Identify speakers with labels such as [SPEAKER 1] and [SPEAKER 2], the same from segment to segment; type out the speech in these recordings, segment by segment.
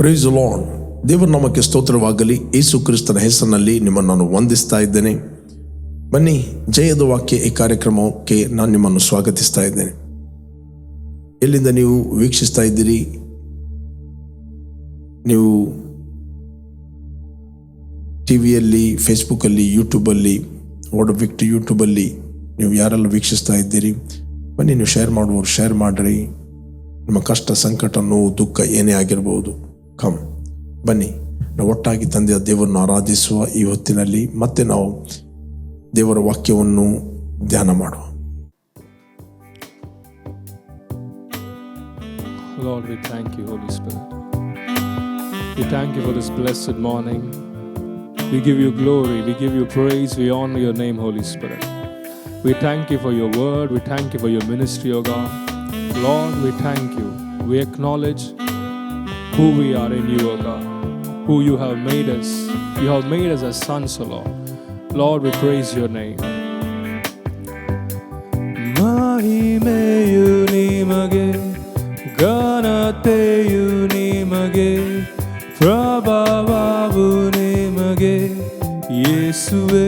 [SPEAKER 1] Price lord ದೇವರ ನಾಮಕ್ಕೆ ಸ್ತೋತ್ರವಾಗಲಿ. ಯೇಸು ಕ್ರಿಸ್ತನ ಹೆಸರಿನಲ್ಲಿ ನಿಮ್ಮನ್ನು ನಾನು ವಂದಿಸ್ತಾ ಇದ್ದೇನೆ. ಬನ್ನಿ, ಜಯದ ವಾಕ್ಯ ಈ ಕಾರ್ಯಕ್ರಮಕ್ಕೆ ನಾನು ನಿಮ್ಮನ್ನು ಸ್ವಾಗತಿಸ್ತಾ ಇದ್ದೇನೆ. ಎಲ್ಲಿಂದ ನೀವು ವೀಕ್ಷಿಸ್ತಾ ಇದ್ದೀರಿ? ನೀವು ಟಿ ವಿಯಲ್ಲಿ ಫೇಸ್ಬುಕ್ಕಲ್ಲಿ, ಯೂಟ್ಯೂಬಲ್ಲಿ ಓಡ್ ವಿಕ್ಟ್ ಯೂಟ್ಯೂಬಲ್ಲಿ ನೀವು ಯಾರೆಲ್ಲ ವೀಕ್ಷಿಸ್ತಾ ಇದ್ದೀರಿ? ಬನ್ನಿ, ನೀವು ಶೇರ್ ಮಾಡುವವರು ಶೇರ್ ಮಾಡಿರಿ. ನಿಮ್ಮ ಕಷ್ಟ, ಸಂಕಟ, ನೋವು, ದುಃಖ ಏನೇ ಆಗಿರ್ಬೋದು. ಕಮ್ ಬನ್ನಿ ನಾವು ಒಟ್ಟಾಗಿ ತಂದೆಯ ದೇವರನ್ನು ಆರಾಧಿಸುವ ಈ ಹೊತ್ತಿನಲ್ಲಿ ಮತ್ತೆ ನಾವು ದೇವರ ವಾಕ್ಯವನ್ನು ಧ್ಯಾನ ಮಾಡುವ
[SPEAKER 2] Lord, we thank you, Holy Spirit. We thank you for this blessed morning. We give you glory, we give you praise, we honor your name, Holy Spirit. We thank you for your word, we thank you for your ministry, O God. Lord, we thank you. We acknowledge who we are in you, O God, who you have made us. You have made us as sons, O Lord. Lord, we praise your name. ಮಹಿಮೆಯು ನಿಮಗೆ ಘನತೆಯು ನಿಮಗೆ ಪ್ರಭಾವವು ನಿಮಗೆ ಯೇಸುವೆ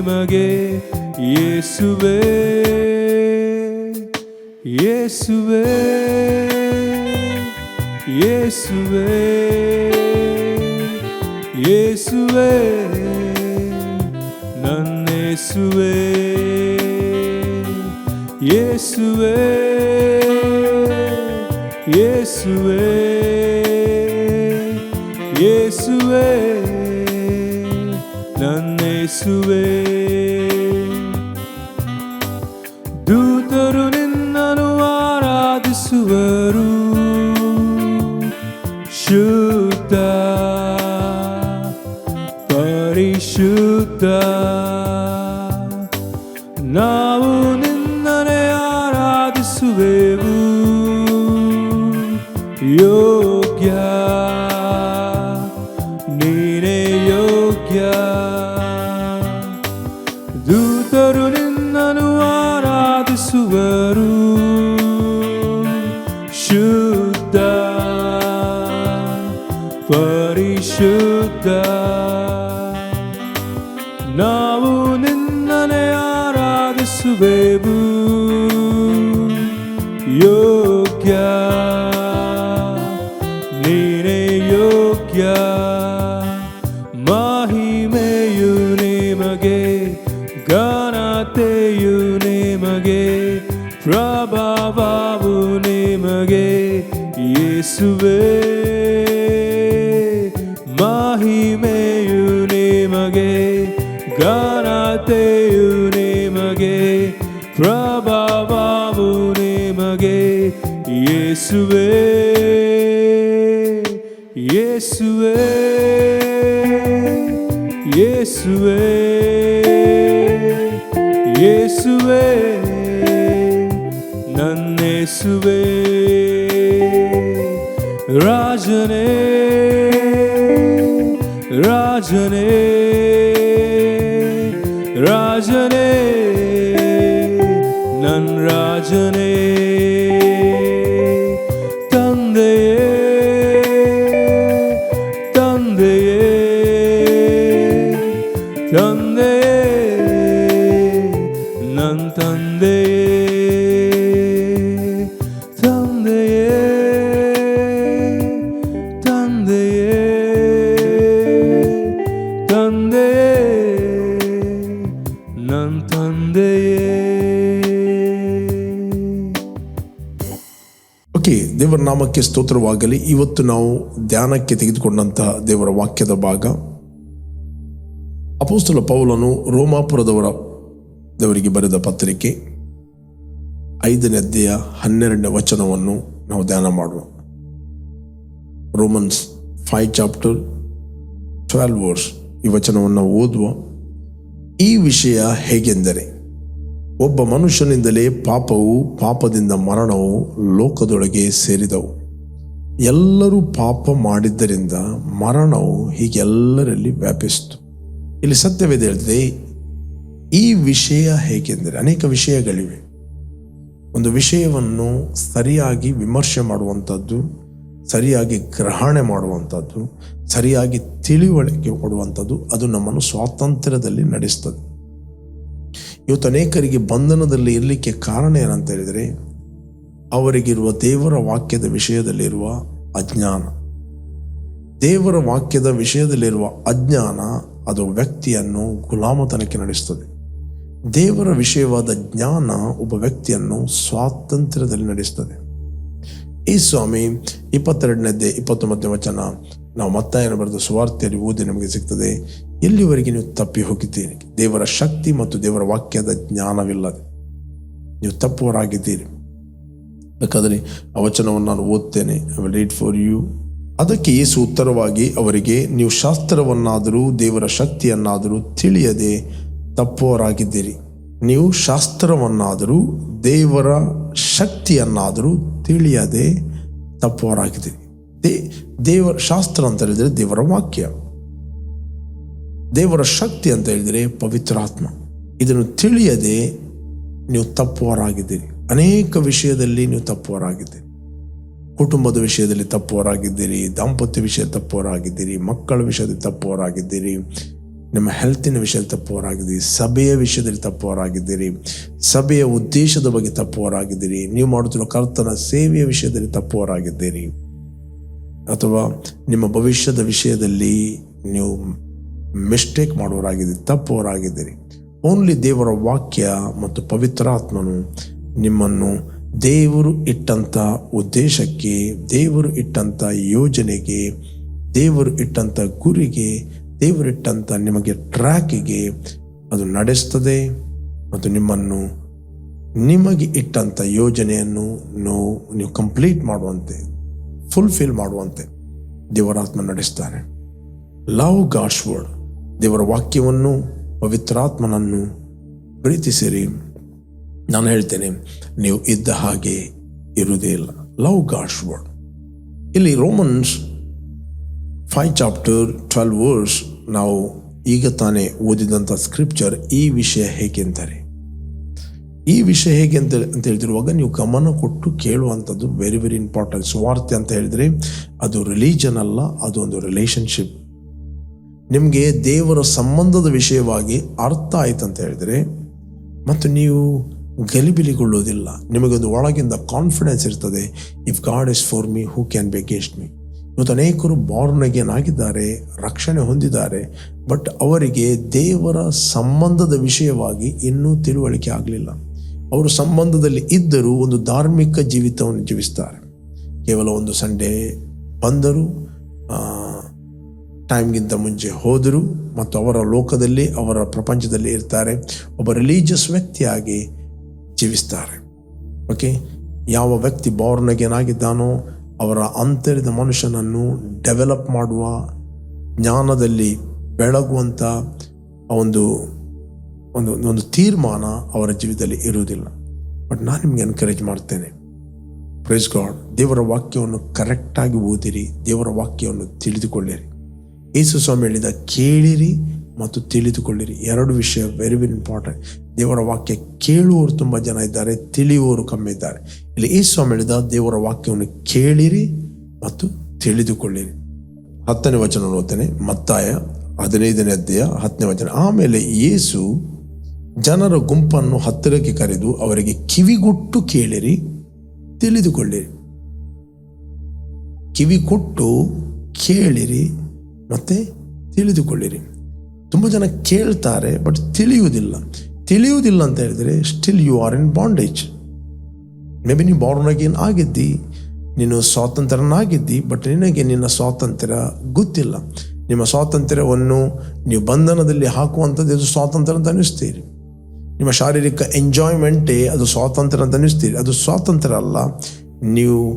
[SPEAKER 2] நிமகே இயேசுவே இயேசுவே இயேசுவே இயேசுவே நன்னேசுவே இயேசுவே இயேசுவே இயேசுவே. ನನ್ನೇಸುವೆ ದೂತರು ನಿನ್ನನ್ನು ಆರಾಧಿಸುವರು ಶುದ್ಧ ಪರಿಶುದ್ಧ ನಾವು ನಿನ್ನನೆ ಆರಾಧಿಸುವೆವು ಯೋಗ್ಯ ಪ್ರಭಾವವು ನಿಮಗೆ ಯೇಸುವೆ ಮಹಿಮೆಯು ನಿಮಗೆ ಘನತೆಯು ನಿಮಗೆ ಪ್ರಭಾವವು ನಿಮಗೆ ಯೇಸುವೆ ಯೇಸುವೆ ಯೇಸುವೆ ಯೇಸುವೆ இயேசுவே ராஜனே ராஜனே ராஜனே நன்
[SPEAKER 1] ராஜனே தந்தையே ನಾಮಕ್ಕೆ ಸ್ತೋತ್ರವಾಗಲಿ, ಇವತ್ತು ನಾವು ಧ್ಯಾನಕ್ಕೆ ತೆಗೆದುಕೊಂಡಂತಹ ದೇವರ ವಾಕ್ಯದ ಭಾಗ. ಅಪೋಸ್ತಲ ಪೌಲನು ರೋಮಾಪುರದವರ ದೇವರಿಗೆ ಬರೆದ ಪತ್ರಿಕೆ ಐದನೇ ಅಧ್ಯಾಯ ಹನ್ನೆರಡನೇ ವಚನವನ್ನು ನಾವು ಧ್ಯಾನ ಮಾಡುವ. Romans five chapter twelve verse ಈ ವಚನವನ್ನು ಓದುವ. ಈ ವಿಷಯ ಹೇಗೆಂದರೆ, ಒಬ್ಬ ಮನುಷ್ಯನಿಂದಲೇ ಪಾಪವು ಪಾಪದಿಂದ ಮರಣವು ಲೋಕದೊಳಗೆ ಸೇರಿದವು. ಎಲ್ಲರೂ ಪಾಪ ಮಾಡಿದ್ದರಿಂದ ಮರಣವು ಹೀಗೆಲ್ಲರಲ್ಲಿ ವ್ಯಾಪಿಸಿತು. ಇಲ್ಲಿ ಸತ್ಯವೇದ ಹೇಳ್ತದೆ, ಈ ವಿಷಯ ಹೇಗೆಂದರೆ ಅನೇಕ ವಿಷಯಗಳಿವೆ. ಒಂದು ವಿಷಯವನ್ನು ಸರಿಯಾಗಿ ವಿಮರ್ಶೆ ಮಾಡುವಂಥದ್ದು, ಸರಿಯಾಗಿ ಗ್ರಹಣೆ ಮಾಡುವಂಥದ್ದು, ಸರಿಯಾಗಿ ತಿಳಿವಳಿಕೆ ಕೊಡುವಂಥದ್ದು ಅದು ನಮ್ಮನ್ನು ಸ್ವಾತಂತ್ರ್ಯದಲ್ಲಿ ನಡೆಸ್ತದೆ. ಇವತ್ತು ಅನೇಕರಿಗೆ ಬಂಧನದಲ್ಲಿ ಇರಲಿಕ್ಕೆ ಕಾರಣ ಏನಂತ ಹೇಳಿದರೆ ಅವರಿಗಿರುವ ದೇವರ ವಾಕ್ಯದ ವಿಷಯದಲ್ಲಿರುವ ಅಜ್ಞಾನ. ದೇವರ ವಾಕ್ಯದ ವಿಷಯದಲ್ಲಿರುವ ಅಜ್ಞಾನ ಅದು ವ್ಯಕ್ತಿಯನ್ನು ಗುಲಾಮತನಕ್ಕೆ ನಡೆಸ್ತದೆ. ದೇವರ ವಿಷಯವಾದ ಜ್ಞಾನ ಒಬ್ಬ ವ್ಯಕ್ತಿಯನ್ನು ಸ್ವಾತಂತ್ರ್ಯದಲ್ಲಿ ನಡೆಸ್ತದೆ. ಈ ಸ್ವಾಮಿ, ಇಪ್ಪತ್ತೆರಡನೇದ್ದೇ ಇಪ್ಪತ್ತೊಂಬತ್ತನೇ ವಚನ. ನಾವು ಮತ್ತಾಯನ ಬರೆದ ಸುವಾರ್ತೆಯಲ್ಲಿ ಓದಿ ನಮಗೆ ಸಿಗ್ತದೆ, ಎಲ್ಲಿವರೆಗೆ ನೀವು ತಪ್ಪಿ ಹೋಗಿದ್ದೀರಿ? ದೇವರ ಶಕ್ತಿ ಮತ್ತು ದೇವರ ವಾಕ್ಯದ ಜ್ಞಾನವಿಲ್ಲದೆ ನೀವು ತಪ್ಪುವರಾಗಿದ್ದೀರಿ. ಬೇಕಾದರೆ ಆ ವಚನವನ್ನು ನಾನು ಓದ್ತೇನೆ. I will read for you ಅದಕ್ಕೆ ಯೇಸು ಉತ್ತರವಾಗಿ ಅವರಿಗೆ, ನೀವು ಶಾಸ್ತ್ರವನ್ನಾದರೂ ದೇವರ ಶಕ್ತಿಯನ್ನಾದರೂ ತಿಳಿಯದೆ ತಪ್ಪುವರಾಗಿದ್ದೀರಿ ನೀವು ಶಾಸ್ತ್ರವನ್ನಾದರೂ ದೇವರ ಶಕ್ತಿಯನ್ನಾದರೂ ತಿಳಿಯದೆ ತಪ್ಪುವರಾಗಿದ್ದೀರಿ ದೇ ದೇವರ ಶಾಸ್ತ್ರ ಅಂತ ಹೇಳಿದರೆ ದೇವರ ವಾಕ್ಯ. ದೇವರ ಶಕ್ತಿ ಅಂತ ಹೇಳಿದರೆ ಪವಿತ್ರಾತ್ಮ ಇದನ್ನು ತಿಳಿಯದೆ ನೀವು ತಪ್ಪುವರಾಗಿದ್ದೀರಿ ಅನೇಕ ವಿಷಯದಲ್ಲಿ ನೀವು ತಪ್ಪುವರಾಗಿದ್ದೀರಿ. ಕುಟುಂಬದ ವಿಷಯದಲ್ಲಿ ತಪ್ಪುವರಾಗಿದ್ದೀರಿ, ದಾಂಪತ್ಯ ವಿಷಯ ತಪ್ಪುವರಾಗಿದ್ದೀರಿ, ಮಕ್ಕಳ ವಿಷಯದಲ್ಲಿ ತಪ್ಪುವರಾಗಿದ್ದೀರಿ, ನಿಮ್ಮ ಹೆಲ್ತಿನ ವಿಷಯದಲ್ಲಿ ತಪ್ಪುವರಾಗಿದ್ದೀರಿ, ಸಭೆಯ ವಿಷಯದಲ್ಲಿ ತಪ್ಪುವರಾಗಿದ್ದೀರಿ, ಸಭೆಯ ಉದ್ದೇಶದ ಬಗ್ಗೆ ತಪ್ಪುವರಾಗಿದ್ದೀರಿ, ನೀವು ಮಾಡುತ್ತಿರುವ ಕರ್ತನ ಸೇವೆಯ ವಿಷಯದಲ್ಲಿ ತಪ್ಪುವರಾಗಿದ್ದೀರಿ. ಅಥವಾ ನಿಮ್ಮ ಭವಿಷ್ಯದ ವಿಷಯದಲ್ಲಿ ನೀವು ಮಿಸ್ಟೇಕ್ ಮಾಡುವರಾಗಿದ್ದೀರಿ, ತಪ್ಪುವರಾಗಿದ್ದೀರಿ. ಓನ್ಲಿ ದೇವರ ವಾಕ್ಯ ಮತ್ತು ಪವಿತ್ರಾತ್ಮನು ನಿಮ್ಮನ್ನು ದೇವರು ಇಟ್ಟಂಥ ಉದ್ದೇಶಕ್ಕೆ, ದೇವರು ಇಟ್ಟಂಥ ಯೋಜನೆಗೆ, ದೇವರು ಇಟ್ಟಂಥ ಗುರಿಗೆ, ದೇವರು ಇಟ್ಟಂಥ ನಿಮಗೆ ಟ್ರ್ಯಾಕಿಗೆ ಅದು ನಡೆಸ್ತದೆ ಮತ್ತು ನಿಮ್ಮನ್ನು ನಿಮಗೆ ಇಟ್ಟಂಥ ಯೋಜನೆಯನ್ನು ನೀವು ನೀವು ಕಂಪ್ಲೀಟ್ ಮಾಡುವಂತೆ ಫುಲ್ಫಿಲ್ ಮಾಡುವಂತೆ ದೇವರಾತ್ಮ ನಡೆಸ್ತಾನೆ ಲವ್ ಗಾಡ್ಸ್ ವರ್ಡ್ ದೇವರ ವಾಕ್ಯವನ್ನು ಪವಿತ್ರಾತ್ಮನನ್ನು ಪ್ರೀತಿಸಿರಿ. ನಾನು ಹೇಳ್ತೇನೆ, ನೀವು ಇದ್ದ ಹಾಗೆ ಇರುವುದೇ ಇಲ್ಲ. ಲವ್ ಗಾಡ್ಸ್ ವರ್ಡ್ ಇಲ್ಲಿ Romans five chapter twelve verse ನಾವು ಈಗ ತಾನೇ ಓದಿದಂಥ ಸ್ಕ್ರಿಪ್ಚರ್ ಈ ವಿಷಯ ಹೇಗೆಂತಾರೆ ಈ ವಿಷಯ ಹೇಗೆ ಅಂತ ಅಂತ ಹೇಳ್ತಿರುವಾಗ ನೀವು ಗಮನ ಕೊಟ್ಟು ಕೇಳುವಂಥದ್ದು ವೆರಿ ವೆರಿ ಇಂಪಾರ್ಟೆಂಟ್ ಸ್ವಾರ್ಥ ಅಂತ ಹೇಳಿದರೆ ಅದು ರಿಲೀಜನ್ ಅಲ್ಲ, ಅದು ಒಂದು ರಿಲೇಷನ್ಶಿಪ್ ನಿಮಗೆ ದೇವರ ಸಂಬಂಧದ ವಿಷಯವಾಗಿ ಅರ್ಥ ಆಯ್ತು ಅಂತ ಹೇಳಿದರೆ, ಮತ್ತು ನೀವು ಗಲಿಬಿಲಿಗೊಳ್ಳುವುದಿಲ್ಲ. ನಿಮಗೊಂದು ಒಳಗಿಂದ ಕಾನ್ಫಿಡೆನ್ಸ್ ಇರ್ತದೆ. If God is for me who can be against me ಇವತ್ತು ಅನೇಕರು ಬಾರ್ನ್ ಅಗೇನ್ ಆಗಿದ್ದಾರೆ, ರಕ್ಷಣೆ ಹೊಂದಿದ್ದಾರೆ ಬಟ್ ಅವರಿಗೆ ದೇವರ ಸಂಬಂಧದ ವಿಷಯವಾಗಿ ಇನ್ನೂ ತಿಳುವಳಿಕೆ ಆಗಲಿಲ್ಲ. ಅವರು ಸಂಬಂಧದಲ್ಲಿ ಇದ್ದರೂ ಒಂದು ಧಾರ್ಮಿಕ ಜೀವಿತವನ್ನು ಜೀವಿಸ್ತಾರೆ. ಕೇವಲ ಒಂದು ಸಂಡೇ ಬಂದರು ಟೈಮ್ಗಿಂತ ಮುಂಚೆ ಹೋದರು, ಮತ್ತು ಅವರ ಲೋಕದಲ್ಲಿ, ಅವರ ಪ್ರಪಂಚದಲ್ಲಿ ಇರ್ತಾರೆ. ಒಬ್ಬ ರಿಲೀಜಿಯಸ್ ವ್ಯಕ್ತಿಯಾಗಿ ಜೀವಿಸ್ತಾರೆ. ಓಕೆ ಯಾವ ವ್ಯಕ್ತಿ ಆಗಿದ್ದಾನೋ ಅವರ ಅಂತರಿದ ಮನುಷ್ಯನನ್ನು ಡೆವಲಪ್ ಮಾಡುವ ಜ್ಞಾನದಲ್ಲಿ ಬೆಳಗುವಂಥ ಒಂದು ಒಂದು ಒಂದು ತೀರ್ಮಾನ ಅವರ ಜೀವಿತದಲ್ಲಿ ಇರುವುದಿಲ್ಲ. ಬಟ್ ನಾನು ನಿಮಗೆ ಎನ್ಕರೇಜ್ ಮಾಡ್ತೇನೆ. ಪ್ರೈಸ್ ಗಾಡ್ ದೇವರ ವಾಕ್ಯವನ್ನು ಕರೆಕ್ಟಾಗಿ ಓದಿರಿ. ದೇವರ ವಾಕ್ಯವನ್ನು ತಿಳಿದುಕೊಳ್ಳಿರಿ. ಯೇಸು ಸ್ವಾಮಿ ಹೇಳಿದ ಕೇಳಿರಿ ಮತ್ತು ತಿಳಿದುಕೊಳ್ಳಿರಿ. ಎರಡು ವಿಷಯ ವೆರಿ ವೆರಿ ಇಂಪಾರ್ಟೆಂಟ್ ದೇವರ ವಾಕ್ಯ ಕೇಳುವವರು ತುಂಬ ಜನ ಇದ್ದಾರೆ, ತಿಳಿಯುವವರು ಕಮ್ಮಿ ಇದ್ದಾರೆ. ಇಲ್ಲಿ ಈ ಸ್ವಾಮಿ ಹೇಳಿದ ದೇವರ ವಾಕ್ಯವನ್ನು ಕೇಳಿರಿ ಮತ್ತು ತಿಳಿದುಕೊಳ್ಳಿರಿ. ಹತ್ತನೇ ವಚನ ಓದ್ತೇನೆ ಮತ್ತಾಯ ಹದಿನೈದನೇ ಅಧ್ಯಾಯ ಹತ್ತನೇ ವಚನ. ಆಮೇಲೆ ಯೇಸು ಜನರ ಗುಂಪನ್ನು ಹತ್ತಿರಕ್ಕೆ ಕರೆದು ಅವರಿಗೆ ಕಿವಿಗೊಟ್ಟು ಕೇಳಿರಿ, ತಿಳಿದುಕೊಳ್ಳಿರಿ. ಕಿವಿ ಕೊಟ್ಟು ಕೇಳಿರಿ ಮತ್ತೆ ತಿಳಿದುಕೊಳ್ಳಿರಿ. ತುಂಬ ಜನ ಕೇಳ್ತಾರೆ, ಬಟ್ ತಿಳಿಯುವುದಿಲ್ಲ. ತಿಳಿಯುವುದಿಲ್ಲ ಅಂತ ಹೇಳಿದರೆ still you are in bondage maybe ನೀವು ಬಾರ್ನ್ ಆಗಿದ್ದಿ, ನೀನು ಸ್ವಾತಂತ್ರ್ಯನಾಗಿದ್ದಿ ಬಟ್ ನಿನಗೆ ನಿನ್ನ ಸ್ವಾತಂತ್ರ್ಯ ಗೊತ್ತಿಲ್ಲ. ನಿಮ್ಮ ಸ್ವಾತಂತ್ರ್ಯವನ್ನು ನೀವು ಬಂಧನದಲ್ಲಿ ಹಾಕುವಂಥದ್ದು ಇದು ಸ್ವಾತಂತ್ರ್ಯ ಅಂತ ಅನ್ನಿಸ್ತೀರಿ. ನಿಮ್ಮ ಶಾರೀರಿಕ ಎಂಜಾಯ್ಮೆಂಟೇ ಅದು ಸ್ವಾತಂತ್ರ್ಯ ಅಂತ ಅನ್ನಿಸ್ತೀರಿ. ಅದು ಸ್ವಾತಂತ್ರ್ಯ ಅಲ್ಲ. ನೀವು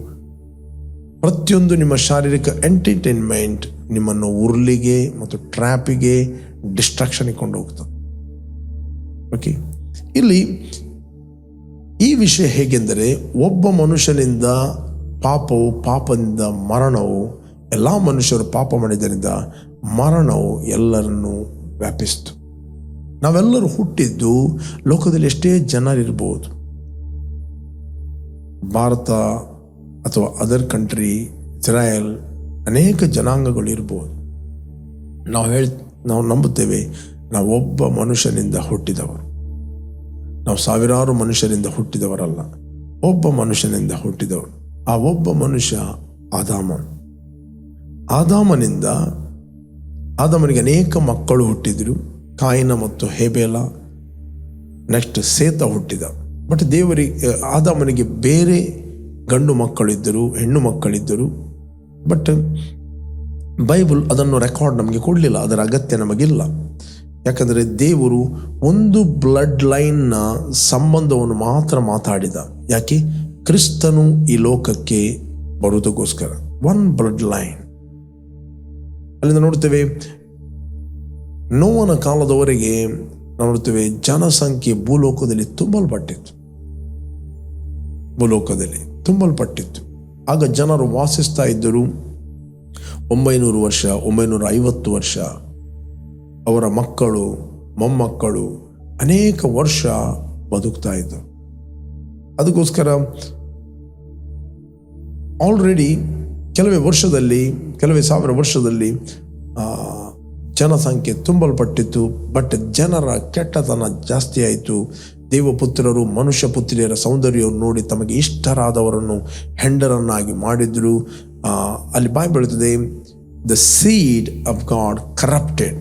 [SPEAKER 1] ಪ್ರತಿಯೊಂದು ನಿಮ್ಮ ಶಾರೀರಿಕ ಎಂಟರ್ಟೈನ್ಮೆಂಟ್ ನಿಮ್ಮನ್ನು ಉರ್ಲಿಗೆ ಮತ್ತು ಟ್ರ್ಯಾಪಿಗೆ ಡಿಸ್ಟ್ರಾಕ್ಷನ್ ಕೊಂಡು ಹೋಗ್ತದೆ ಓಕೆ ಇಲ್ಲಿ ಈ ವಿಷಯ ಹೇಗೆಂದರೆ ಒಬ್ಬ ಮನುಷ್ಯನಿಂದ ಪಾಪವು ಪಾಪದಿಂದ ಮರಣವು ಎಲ್ಲ ಮನುಷ್ಯರು ಪಾಪ ಮಾಡಿದ್ದರಿಂದ ಮರಣವು ಎಲ್ಲರನ್ನು ವ್ಯಾಪಿಸ್ತು. ನಾವೆಲ್ಲರೂ ಹುಟ್ಟಿದ್ದು ಲೋಕದಲ್ಲಿ ಎಷ್ಟೇ ಜನರಿರ್ಬೋದು. ಭಾರತ ಅಥವಾ ಅದರ್ ಕಂಟ್ರಿ ಇಸ್ರಾಯಲ್ ಅನೇಕ ಜನಾಂಗಗಳು ಇರ್ಬೋದು ನಾವು ಹೇಳ್, ನಾವು ನಂಬುತ್ತೇವೆ ನಾವು ಒಬ್ಬ ಮನುಷ್ಯನಿಂದ ಹುಟ್ಟಿದವರು. ನಾವು ಸಾವಿರಾರು ಮನುಷ್ಯರಿಂದ ಹುಟ್ಟಿದವರಲ್ಲ. ಒಬ್ಬ ಮನುಷ್ಯನಿಂದ ಹುಟ್ಟಿದವರು ಆ ಒಬ್ಬ ಮನುಷ್ಯ ಆದಾಮನ್. ಆದಾಮನಿಂದ ಆದಾಮನಿಗೆ ಅನೇಕ ಮಕ್ಕಳು ಹುಟ್ಟಿದ್ರು. ಕಾಯಿನ ಮತ್ತು ಹೇಬೇಲ, ನೆಕ್ಸ್ಟ್ ಸೇತ ಹುಟ್ಟಿದ. ಬಟ್ ದೇವರಿಗೆ, ಆದಾಮನಿಗೆ ಬೇರೆ ಗಂಡು ಮಕ್ಕಳಿದ್ದರು, ಹೆಣ್ಣು ಮಕ್ಕಳಿದ್ದರು. ಬಟ್ ಬೈಬಲ್ ಅದನ್ನು ರೆಕಾರ್ಡ್ ನಮಗೆ ಕೊಡಲಿಲ್ಲ, ಅದರ ಅಗತ್ಯ ನಮಗಿಲ್ಲ. ಯಾಕಂದರೆ ದೇವರು ಒಂದು ಬ್ಲಡ್ ಲೈನ್ನ ಸಂಬಂಧವನ್ನು ಮಾತ್ರ ಮಾತಾಡಿದ. ಯಾಕೆ? ಕ್ರಿಸ್ತನು ಈ ಲೋಕಕ್ಕೆ ಬರುವುದಕ್ಕೋಸ್ಕರ. ಒನ್ ಬ್ಲಡ್ ಲೈನ್ ಅಲ್ಲಿಂದ ನೋಡ್ತೇವೆ ನೋವನ ಕಾಲದವರೆಗೆ ನಾವು ನೋಡ್ತೇವೆ ಜನಸಂಖ್ಯೆ ಭೂಲೋಕದಲ್ಲಿ ತುಂಬಲ್ಪಟ್ಟಿತ್ತು. ಭೂಲೋಕದಲ್ಲಿ ತುಂಬಲ್ಪಟ್ಟಿತ್ತು. ಆಗ ಜನರು ವಾಸಿಸ್ತಾ ಇದ್ದರು. ಒಂಬೈನೂರು ವರ್ಷ ಒಂಬೈನೂರ ಐವತ್ತು ವರ್ಷ ಅವರ ಮಕ್ಕಳು, ಮೊಮ್ಮಕ್ಕಳು ಅನೇಕ ವರ್ಷ ಬದುಕ್ತಾ ಇದ್ದರು. ಅದಕ್ಕೋಸ್ಕರ ಆಲ್ರೆಡಿ ಕೆಲವೇ ವರ್ಷದಲ್ಲಿ, ಕೆಲವೇ ಸಾವಿರ ವರ್ಷದಲ್ಲಿ ಜನಸಂಖ್ಯೆ ತುಂಬಲ್ಪಟ್ಟಿತ್ತು ಬಟ್ ಜನರ ಕೆಟ್ಟತನ ಜಾಸ್ತಿ ಆಯಿತು. ದೇವಪುತ್ರರು, ಮನುಷ್ಯ ಪುತ್ರಿಯರ ಸೌಂದರ್ಯವನ್ನು ನೋಡಿ ತಮಗೆ ಇಷ್ಟರಾದವರನ್ನು ಹೆಂಡರನ್ನಾಗಿ ಮಾಡಿದ್ರು. ಅಲ್ಲಿ ಬಾಯಿ ಬೆಳೀತದೆ the seed of God corrupted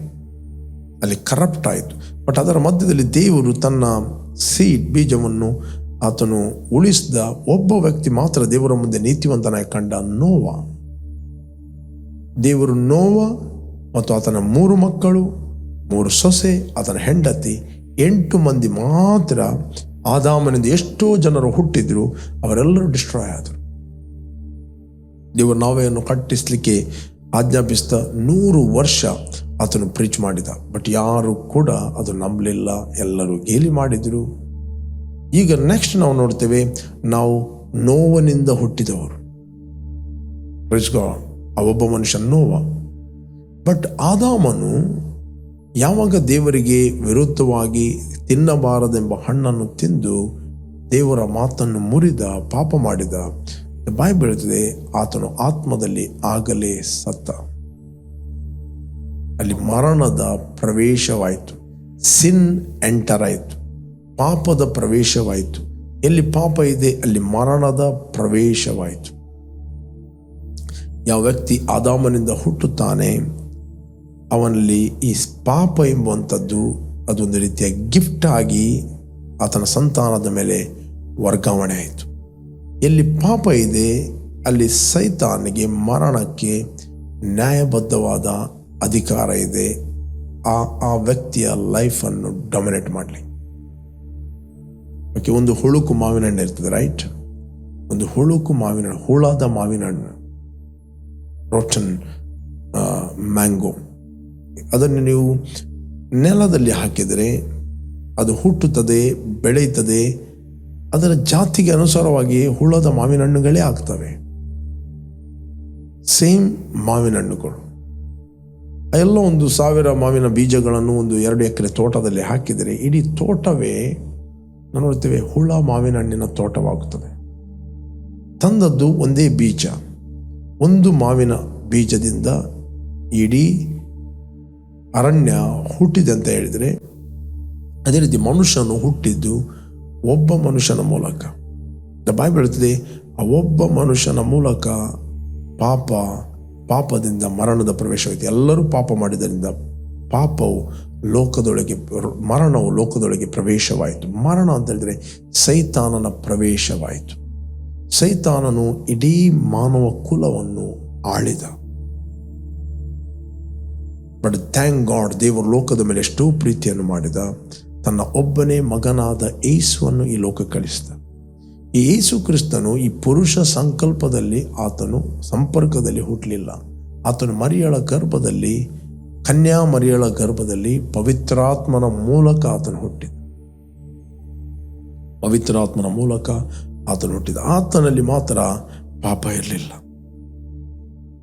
[SPEAKER 1] ಅಲ್ಲಿ ಕರಪ್ಟ್ ಆಯಿತು. ಬಟ್ ಅದರ ಮಧ್ಯದಲ್ಲಿ ದೇವರು ತನ್ನ ಸೀಡ್ ಬೀಜವನ್ನು ಆತನು ಉಳಿಸಿದ ಒಬ್ಬ ವ್ಯಕ್ತಿ ಮಾತ್ರ ದೇವರ ಮುಂದೆ ನೀತಿವಂತನಾಗಿ ಕಂಡ ನೋವ. ದೇವರು ನೋವ ಮತ್ತು ಆತನ ಮೂರು ಮಕ್ಕಳು, ಮೂರು ಸೊಸೆ, ಆತನ ಹೆಂಡತಿ, ಎಂಟು ಮಂದಿ ಮಾತ್ರ ಆದಾಮನಿಂದ ಎಷ್ಟೋ ಜನರು ಹುಟ್ಟಿದ್ರು, ಅವರೆಲ್ಲರೂ ಡಿಸ್ಟ್ರಾಯ್ ಆದರು. ದೇವರು ನಾವೆಯನ್ನು ಕಟ್ಟಿಸ್ಲಿಕ್ಕೆ ಆಜ್ಞಾಪಿಸಿದ ನೂರು ವರ್ಷ ಆತನು ಪ್ರೀಚ್ ಮಾಡಿದ. ಬಟ್ ಯಾರು ಕೂಡ ಅದು ನಂಬಲಿಲ್ಲ. ಎಲ್ಲರೂ ಗೇಲಿ ಮಾಡಿದರು. ಈಗ ನೆಕ್ಸ್ಟ್ ನಾವು ನೋಡ್ತೇವೆ, ನಾವು ನೋವನಿಂದ ಹುಟ್ಟಿದವರು. ಒಬ್ಬ ಮನುಷ್ಯ ನೋವ. ಬಟ್ ಆದಾಮನು ಯಾವಾಗ ದೇವರಿಗೆ ವಿರುದ್ಧವಾಗಿ ತಿನ್ನಬಾರದೆಂಬ ಹಣ್ಣನ್ನು ತಿಂದು ದೇವರ ಮಾತನ್ನು ಮುರಿದ, ಪಾಪ ಮಾಡಿದ ಬಾಯಿ ಬೀಳುತ್ತದೆ ಆತನು ಆತ್ಮದಲ್ಲಿ ಆಗಲೇ ಸತ್ತ. ಅಲ್ಲಿ ಮರಣದ ಪ್ರವೇಶವಾಯಿತು. ಸಿನ್ ಎಂಟರ್ ಆಯಿತು ಪಾಪದ ಪ್ರವೇಶವಾಯಿತು. ಎಲ್ಲಿ ಪಾಪ ಇದೆ, ಅಲ್ಲಿ ಮರಣದ ಪ್ರವೇಶವಾಯಿತು. ಯಾವ ವ್ಯಕ್ತಿ ಆದಾಮನಿಂದ ಹುಟ್ಟುತ್ತಾನೆ, ಅವನಲ್ಲಿ ಈ ಪಾಪ ಎಂಬುವಂಥದ್ದು ಅದೊಂದು ರೀತಿಯ ಗಿಫ್ಟ್ ಆಗಿ ಆತನ ಸಂತಾನದ ಮೇಲೆ ವರ್ಗಾವಣೆ ಆಯಿತು. ಎಲ್ಲಿ ಪಾಪ ಇದೆ, ಅಲ್ಲಿ ಸೈತಾನಿಗೆ ಮರಣಕ್ಕೆ ನ್ಯಾಯಬದ್ಧವಾದ ಅಧಿಕಾರ ಇದೆ. ಆ ಆ ವ್ಯಕ್ತಿಯ ಲೈಫನ್ನು ಡೊಮಿನೇಟ್ ಮಾಡಲಿ. ಓಕೆ ಒಂದು ಹುಳುಕು ಮಾವಿನ ಹಣ್ಣು ಇರ್ತದೆ ರೈಟ್ ಒಂದು ಹುಳುಕು ಮಾವಿನ ಹಣ್ಣು, ಹುಳಾದ ಮಾವಿನ ಹಣ್ಣು. ರೋಟನ್ ಮ್ಯಾಂಗೋ ಅದನ್ನು ನೀವು ನೆಲದಲ್ಲಿ ಹಾಕಿದರೆ ಅದು ಹುಟ್ಟುತ್ತದೆ, ಬೆಳೆಯುತ್ತದೆ. ಅದರ ಜಾತಿಗೆ ಅನುಸಾರವಾಗಿ ಹುಳದ ಮಾವಿನ ಹಣ್ಣುಗಳೇ ಆಗ್ತವೆ. ಸೇಮ್ ಮಾವಿನ ಹಣ್ಣುಗಳು. ಎಲ್ಲ ಒಂದು ಸಾವಿರ ಮಾವಿನ ಬೀಜಗಳನ್ನು ಒಂದು ಎರಡು ಎಕರೆ ತೋಟದಲ್ಲಿ ಹಾಕಿದರೆ ಇಡೀ ತೋಟವೇ ನಾವು ನೋಡ್ತೇವೆ ಹುಳ ಮಾವಿನ ಹಣ್ಣಿನ ತೋಟವಾಗುತ್ತದೆ. ತಂದದ್ದು ಒಂದೇ ಬೀಜ. ಒಂದು ಮಾವಿನ ಬೀಜದಿಂದ ಇಡೀ ಅರಣ್ಯ ಹುಟ್ಟಿದೆ ಅಂತ ಹೇಳಿದರೆ ಅದೇ ರೀತಿ ಮನುಷ್ಯನು ಹುಟ್ಟಿದ್ದು ಒಬ್ಬ ಮನುಷ್ಯನ ಮೂಲಕ. ದ ಬೈಬಲ್ ಹೇಳ್ತದೆ, ಆ ಒಬ್ಬ ಮನುಷ್ಯನ ಮೂಲಕ ಪಾಪ ಪಾಪದಿಂದ ಮರಣದ ಪ್ರವೇಶವಾಯಿತು ಎಲ್ಲರೂ ಪಾಪ ಮಾಡಿದ್ದರಿಂದ ಪಾಪವು ಲೋಕದೊಳಗೆ ಮರಣವು ಲೋಕದೊಳಗೆ ಪ್ರವೇಶವಾಯಿತು. ಮರಣ ಅಂತ ಹೇಳಿದರೆ ಸೈತಾನನ ಪ್ರವೇಶವಾಯಿತು. ಸೈತಾನನು ಇಡೀ ಮಾನವ ಕುಲವನ್ನು ಆಳಿದ. ಬಟ್ ಥ್ಯಾಂಕ್ ಗಾಡ್ ದೇವರು ಲೋಕದ ಮೇಲೆ ಎಷ್ಟೋ ಪ್ರೀತಿಯನ್ನು ಮಾಡಿದ. ತನ್ನ ಒಬ್ಬನೇ ಮಗನಾದ ಏಸುವನ್ನು ಈ ಲೋಕ ಕಳಿಸಿದ. ಯೇಸು ಕ್ರಿಸ್ತನು ಈ ಪುರುಷ ಸಂಕಲ್ಪದಲ್ಲಿ ಆತನು ಸಂಪರ್ಕದಲ್ಲಿ ಹುಟ್ಟಲಿಲ್ಲ ಆತನು ಮರಿಯಳ ಗರ್ಭದಲ್ಲಿ, ಕನ್ಯಾ ಮರಿಯಳ ಗರ್ಭದಲ್ಲಿ ಪವಿತ್ರಾತ್ಮನ ಮೂಲಕ ಆತನು ಹುಟ್ಟಿದ. ಪವಿತ್ರಾತ್ಮನ ಮೂಲಕ ಆತನು ಹುಟ್ಟಿದ. ಆತನಲ್ಲಿ ಮಾತ್ರ ಪಾಪ ಇರಲಿಲ್ಲ.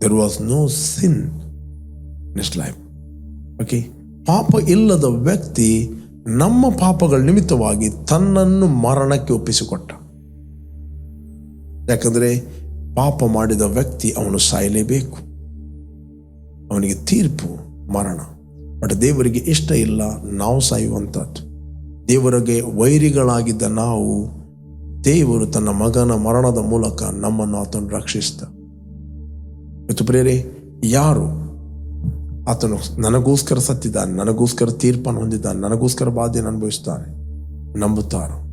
[SPEAKER 1] There was no sin next life okay ಪಾಪ ಇಲ್ಲದ ವ್ಯಕ್ತಿ ನಮ್ಮ ಪಾಪಗಳ ನಿಮಿತ್ತವಾಗಿ ತನ್ನನ್ನು ಮರಣಕ್ಕೆ ಒಪ್ಪಿಸಿಕೊಟ್ಟ. ಯಾಕಂದರೆ ಪಾಪ ಮಾಡಿದ ವ್ಯಕ್ತಿ ಅವನು ಸಾಯಲೇಬೇಕು. ಅವನಿಗೆ ತೀರ್ಪು, ಮರಣ. ಬಟ್ ದೇವರಿಗೆ ಇಷ್ಟ ಇಲ್ಲ, ನಾವು ಸಾಯುವಂಥದ್ದು. ದೇವರಿಗೆ ವೈರಿಗಳಾಗಿದ್ದ ನಾವು, ದೇವರು ತನ್ನ ಮಗನ ಮರಣದ ಮೂಲಕ ನಮ್ಮನ್ನು ಆತನು ರಕ್ಷಿಸ್ತ. ಮತ್ತು ಪ್ರೇರೆ ಯಾರು ಆತನು ನನಗೋಸ್ಕರ ಸತ್ತಿದ್ದಾನೆ, ನನಗೋಸ್ಕರ ತೀರ್ಪನ್ನು ಹೊಂದಿದ್ದಾನೆ, ನನಗೋಸ್ಕರ ಬಾಧೆಯನ್ನು ಅನುಭವಿಸ್ತಾನೆ, ನಂಬುತ್ತಾರೋ?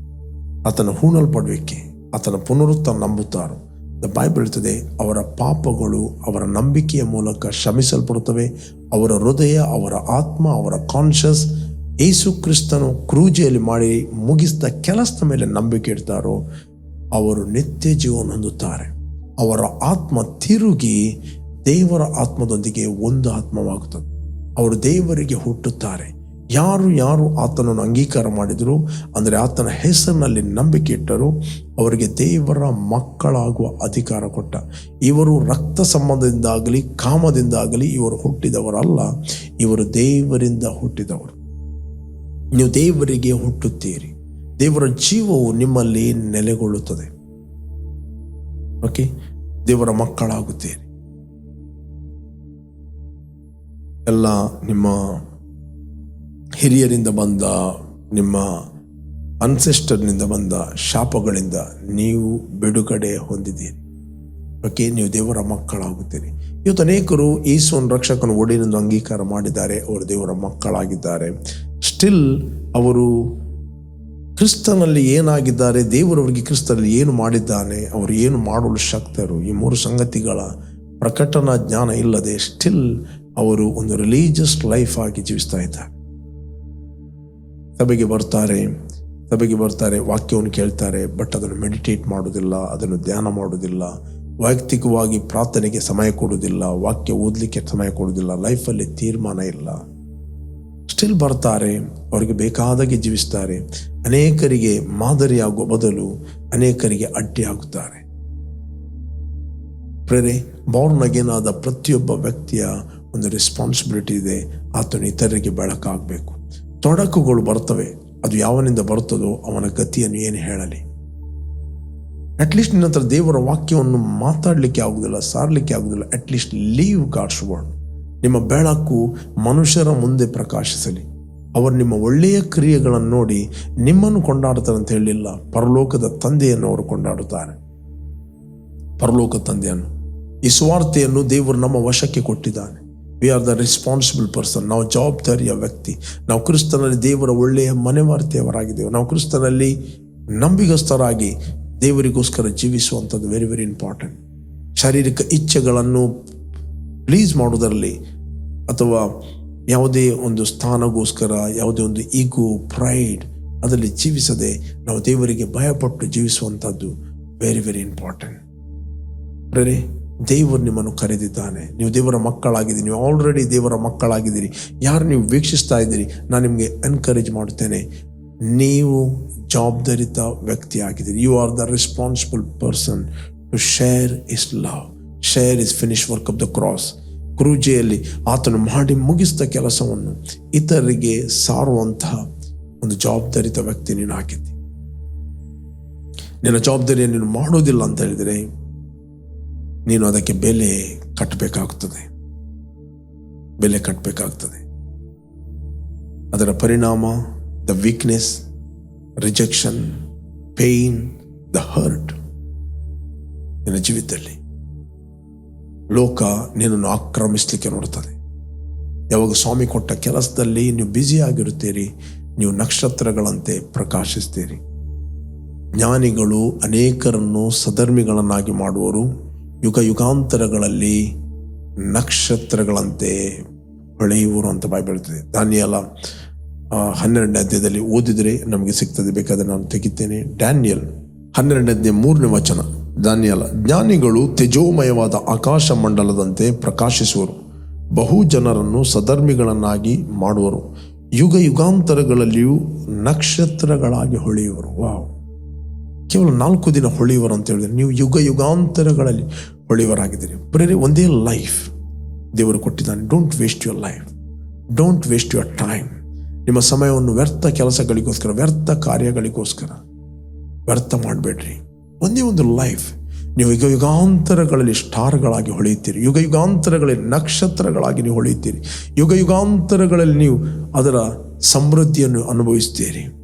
[SPEAKER 1] ಆತನ ಹೂಣಲ್ಪಡುವಿಕೆ. ಆತನ ಪುನರುತ್ಥಾನ ನಂಬುತ್ತಾರೋ. ದ ಬೈಬಲ್ ಹೇಳ್ತದೆ, ಅವರ ಪಾಪಗಳು ಅವರ ನಂಬಿಕೆಯ ಮೂಲಕ ಶ್ರಮಿಸಲ್ಪಡುತ್ತವೆ ಅವರ ಹೃದಯ, ಅವರ ಆತ್ಮ, ಅವರ ಕಾನ್ಷಿಯಸ್ ಯೇಸು ಕ್ರಿಸ್ತನು ಕ್ರೂಜೆಯಲ್ಲಿ ಮಾಡಿ ಮುಗಿಸಿದ ಕೆಲಸದ ಮೇಲೆ ನಂಬಿಕೆ ಇಡ್ತಾರೋ, ಅವರು ನಿತ್ಯ ಜೀವನ ಹೊಂದುತ್ತಾರೆ. ಅವರ ಆತ್ಮ ತಿರುಗಿ ದೇವರ ಆತ್ಮದೊಂದಿಗೆ ಒಂದು ಆತ್ಮವಾಗುತ್ತದೆ. ಅವರು ದೇವರಿಗೆ ಹುಟ್ಟುತ್ತಾರೆ. ಯಾರು ಯಾರು ಆತನನ್ನು ಅಂಗೀಕಾರ ಮಾಡಿದರು? ಅಂದರೆ ಆತನ ಹೆಸರಿನಲ್ಲಿ ನಂಬಿಕೆ ಇಟ್ಟರು. ಅವರಿಗೆ ದೇವರ ಮಕ್ಕಳಾಗುವ ಅಧಿಕಾರ ಕೊಟ್ಟ. ಇವರು ರಕ್ತ ಸಂಬಂಧದಿಂದಾಗಲಿ, ಕಾಮದಿಂದಾಗಲಿ ಇವರು ಹುಟ್ಟಿದವರಲ್ಲ. ಇವರು ದೇವರಿಂದ ಹುಟ್ಟಿದವರು. ನೀವು ದೇವರಿಗೆ ಹುಟ್ಟುತ್ತೀರಿ. ದೇವರ ಜೀವವು ನಿಮ್ಮಲ್ಲಿ ನೆಲೆಗೊಳ್ಳುತ್ತದೆ. ಓಕೆ ದೇವರ ಮಕ್ಕಳಾಗುತ್ತೀರಿ. ಎಲ್ಲ ನಿಮ್ಮ ಹಿರಿಯರಿಂದ ಬಂದ ನಿಮ್ಮ ಅನ್ಸೆಸ್ಟರ್ನಿಂದ ಬಂದ ಶಾಪಗಳಿಂದ ನೀವು ಬಿಡುಗಡೆ ಹೊಂದಿದ್ದೀರಿ. ಓಕೆ, ನೀವು ದೇವರ ಮಕ್ಕಳಾಗುತ್ತೀರಿ. ಇವತ್ತು ಅನೇಕರು ಯೇಸುವನ್ನು ರಕ್ಷಕನ ಒಡೆಯನ್ನು ಅಂಗೀಕಾರ ಮಾಡಿದ್ದಾರೆ, ಅವರು ದೇವರ ಮಕ್ಕಳಾಗಿದ್ದಾರೆ. ಸ್ಟಿಲ್ ಅವರು ಕ್ರಿಸ್ತನಲ್ಲಿ ಏನಾಗಿದ್ದಾರೆ, ದೇವರವರಿಗೆ ಕ್ರಿಸ್ತನಲ್ಲಿ ಏನು ಮಾಡಿದ್ದಾನೆ, ಅವರು ಏನು ಮಾಡಲು ಶಕ್ತರು, ಈ ಮೂರು ಸಂಗತಿಗಳ ಪ್ರಕಟಣಾ ಜ್ಞಾನ ಇಲ್ಲದೆ ಸ್ಟಿಲ್ ಅವರು ಒಂದು ರಿಲೀಜಿಯಸ್ ಲೈಫ್ ಆಗಿ ಜೀವಿಸ್ತಾ ಇದ್ದಾರೆ. ಸಭೆಗೆ ಬರ್ತಾರೆ ಸಭೆಗೆ ಬರ್ತಾರೆ, ವಾಕ್ಯವನ್ನು ಕೇಳ್ತಾರೆ ಬಟ್ ಅದನ್ನು ಮೆಡಿಟೇಟ್ ಮಾಡೋದಿಲ್ಲ ಅದನ್ನು ಧ್ಯಾನ ಮಾಡೋದಿಲ್ಲ ವೈಯಕ್ತಿಕವಾಗಿ ಪ್ರಾರ್ಥನೆಗೆ ಸಮಯ ಕೊಡೋದಿಲ್ಲ ವಾಕ್ಯ ಓದಲಿಕ್ಕೆ ಸಮಯ ಕೊಡೋದಿಲ್ಲ ಲೈಫಲ್ಲಿ ತೀರ್ಮಾನ ಇಲ್ಲ. ಸ್ಟಿಲ್ ಬರ್ತಾರೆ, ಅವರಿಗೆ ಬೇಕಾದಾಗೆ ಜೀವಿಸ್ತಾರೆ, ಅನೇಕರಿಗೆ ಮಾದರಿಯಾಗುವ ಬದಲು ಅನೇಕರಿಗೆ ಅಡ್ಡಿಯಾಗುತ್ತಾರೆ. ಪ್ರೇರೆ ಬಾರ್ನ್ ಅಗೇನ್ ಆದ ಪ್ರತಿಯೊಬ್ಬ ವ್ಯಕ್ತಿಯ ಒಂದು ರೆಸ್ಪಾನ್ಸಿಬಿಲಿಟಿ ಇದೆ, ಆತನು ಇತರರಿಗೆ ಬೆಳಕಾಗಬೇಕು ತೊಡಕುಗಳು ಬರ್ತವೆ. ಅದು ಯಾವನಿಂದ ಬರ್ತದೋ ಅವನ ಗತಿಯನ್ನು ಏನು ಹೇಳಲಿ. ಅಟ್ಲೀಸ್ಟ್ ನಿನ್ನ ಹತ್ರ ದೇವರ ವಾಕ್ಯವನ್ನು ಮಾತಾಡಲಿಕ್ಕೆ ಆಗುದಿಲ್ಲ, ಸಾರಲಿಕ್ಕೆ ಆಗುದಿಲ್ಲ. ಅಟ್ಲೀಸ್ಟ್ ಲೀವ್ ಗಾಡ್ಸ್ ವರ್ಡ್ ನಿಮ್ಮ ಬೆಳಕು ಮನುಷ್ಯರ ಮುಂದೆ ಪ್ರಕಾಶಿಸಲಿ. ಅವರು ನಿಮ್ಮ ಒಳ್ಳೆಯ ಕ್ರಿಯೆಗಳನ್ನು ನೋಡಿ ನಿಮ್ಮನ್ನು ಕೊಂಡಾಡ್ತಾರೆ ಅಂತ ಹೇಳಿಲ್ಲ. ಪರಲೋಕದ ತಂದೆಯನ್ನು ಅವರು ಕೊಂಡಾಡುತ್ತಾರೆ. ಪರಲೋಕ ತಂದೆಯನ್ನು. ಈ ಸ್ವಾರ್ಥೆಯನ್ನು ದೇವರು ನಮ್ಮ ವಶಕ್ಕೆ ಕೊಟ್ಟಿದ್ದಾನೆ. We are the responsible person ನಾವು ಜವಾಬ್ದಾರಿಯ ವ್ಯಕ್ತಿ. ನಾವು ಕ್ರಿಸ್ತನಲ್ಲಿ ದೇವರ ಒಳ್ಳೆಯ ಮನೆವಾರ್ತೆಯವರಾಗಿದ್ದೇವೆ. ನಾವು ಕ್ರಿಸ್ತನಲ್ಲಿ ನಂಬಿಗಸ್ತರಾಗಿ ದೇವರಿಗೋಸ್ಕರ ಜೀವಿಸುವಂಥದ್ದು ವೆರಿ ವೆರಿ ಇಂಪಾರ್ಟೆಂಟ್ ಶಾರೀರಿಕ ಇಚ್ಛೆಗಳನ್ನು ಪ್ಲೀಸ್ ಮಾಡೋದರಲ್ಲಿ ಅಥವಾ ಯಾವುದೇ ಒಂದು ಸ್ಥಾನಗೋಸ್ಕರ, ಯಾವುದೇ ಒಂದು ಈಗೋ ಪ್ರೈಡ್ ಅದರಲ್ಲಿ ಜೀವಿಸದೆ ನಾವು ದೇವರಿಗೆ ಭಯಪಟ್ಟು ಜೀವಿಸುವಂಥದ್ದು ವೆರಿ ವೆರಿ ಇಂಪಾರ್ಟೆಂಟ್ ದೇವರು ನಿಮ್ಮನ್ನು ಕರೆದಿದ್ದಾನೆ. ನೀವು ದೇವರ ಮಕ್ಕಳಾಗಿದ್ದೀರಿ. ನೀವು ಆಲ್ರೆಡಿ ದೇವರ ಮಕ್ಕಳಾಗಿದ್ದೀರಿ. ಯಾರು ನೀವು ವೀಕ್ಷಿಸ್ತಾ ಇದ್ದೀರಿ, ನಾನು ನಿಮಗೆ ಎನ್ಕರೇಜ್ ಮಾಡುತ್ತೇನೆ. ನೀವು ಜವಾಬ್ದಾರಿತ ವ್ಯಕ್ತಿ ಆಗಿದ್ದೀರಿ you are the responsible person to share his love share his finish work of the cross ಕ್ರೂಜೆಯಲ್ಲಿ ಆತನು ಮಾಡಿ ಮುಗಿಸಿದ ಕೆಲಸವನ್ನು ಇತರರಿಗೆ ಸಾರುವಂತಹ ಒಂದು ಜವಾಬ್ದಾರಿತ ವ್ಯಕ್ತಿ ನೀನು ಹಾಕಿದ್ದಿ ನಿನ್ನ ಜವಾಬ್ದಾರಿಯನ್ನು ನೀನು ಮಾಡೋದಿಲ್ಲ ಅಂತ ಹೇಳಿದರೆ ನೀನು ಅದಕ್ಕೆ ಬೆಲೆ ಕಟ್ಟಬೇಕಾಗ್ತದೆ ಬೆಲೆ ಕಟ್ಟಬೇಕಾಗ್ತದೆ ಅದರ ಪರಿಣಾಮ the weakness rejection pain the hurt ನಿನ್ನ ಜೀವಿತದಲ್ಲಿ. ಲೋಕ ನಿನ್ನನ್ನು ಆಕ್ರಮಿಸಲಿಕ್ಕೆ ನೋಡ್ತದೆ. ಯಾವಾಗ ಸ್ವಾಮಿ ಕೊಟ್ಟ ಕೆಲಸದಲ್ಲಿ ನೀವು ಬ್ಯುಸಿ ಆಗಿರುತ್ತೀರಿ, ನೀವು ನಕ್ಷತ್ರಗಳಂತೆ ಪ್ರಕಾಶಿಸ್ತೀರಿ. ಜ್ಞಾನಿಗಳು ಅನೇಕರನ್ನು ಸಧರ್ಮಿಗಳನ್ನಾಗಿ ಮಾಡುವರು. ಯುಗ ಯುಗಾಂತರಗಳಲ್ಲಿ ನಕ್ಷತ್ರಗಳಂತೆ ಹೊಳೆಯುವರು ಅಂತ ಬಾಯಿ ಬೀಳ್ತದೆ. ದಾನಿಯಲ ಹನ್ನೆರಡನೇ ಅಧ್ಯಾಯದಲ್ಲಿ ಓದಿದರೆ ನಮಗೆ ಸಿಗ್ತದೆ, ಬೇಕಾದರೆ ನಾನು ತೆಗಿತೇನೆ. ಡ್ಯಾನಿಯಲ್, ಹನ್ನೆರಡನೇ ಅಧ್ಯಾಯ ಮೂರನೇ ವಚನ. ದಾನಿಯಲ, ಜ್ಞಾನಿಗಳು ತೇಜೋಮಯವಾದ ಆಕಾಶ ಮಂಡಲದಂತೆ ಪ್ರಕಾಶಿಸುವರು. ಬಹು ಜನರನ್ನು ಸಧರ್ಮಿಗಳನ್ನಾಗಿ ಮಾಡುವರು. ಯುಗ ಯುಗಾಂತರಗಳಲ್ಲಿಯೂ ನಕ್ಷತ್ರಗಳಾಗಿ ಹೊಳೆಯುವರು. ವಾವ್. ಕೇವಲ ನಾಲ್ಕು ದಿನ ಹೊಳೆಯುವರು ಅಂತ ಹೇಳಿದ್ರೆ. ನೀವು ಯುಗ ಯುಗಾಂತರಗಳಲ್ಲಿ ಹೊಳೆಯುವರಾಗಿದ್ದೀರಿ. ಬರೀ ಒಂದೇ ಲೈಫ್ ದೇವರು ಕೊಟ್ಟಿದ್ದಾನೆ. Don't waste your life don't waste your time ನಿಮ್ಮ ಸಮಯವನ್ನು ವ್ಯರ್ಥ ಕೆಲಸಗಳಿಗೋಸ್ಕರ, ವ್ಯರ್ಥ ಕಾರ್ಯಗಳಿಗೋಸ್ಕರ ವ್ಯರ್ಥ ಮಾಡಬೇಡ್ರಿ. ಒಂದೇ ಒಂದು ಲೈಫ್ ನೀವು ಯುಗ ಯುಗಾಂತರಗಳಲ್ಲಿ ಸ್ಟಾರ್ಗಳಾಗಿ ಹೊಳೆಯುತ್ತೀರಿ. ಯುಗ ಯುಗಾಂತರಗಳಲ್ಲಿ ನಕ್ಷತ್ರಗಳಾಗಿ ನೀವು ಹೊಳೆಯುತ್ತೀರಿ. ಯುಗ ಯುಗಾಂತರಗಳಲ್ಲಿ ನೀವು ಅದರ ಸಮೃದ್ಧಿಯನ್ನು ಅನುಭವಿಸ್ತೀರಿ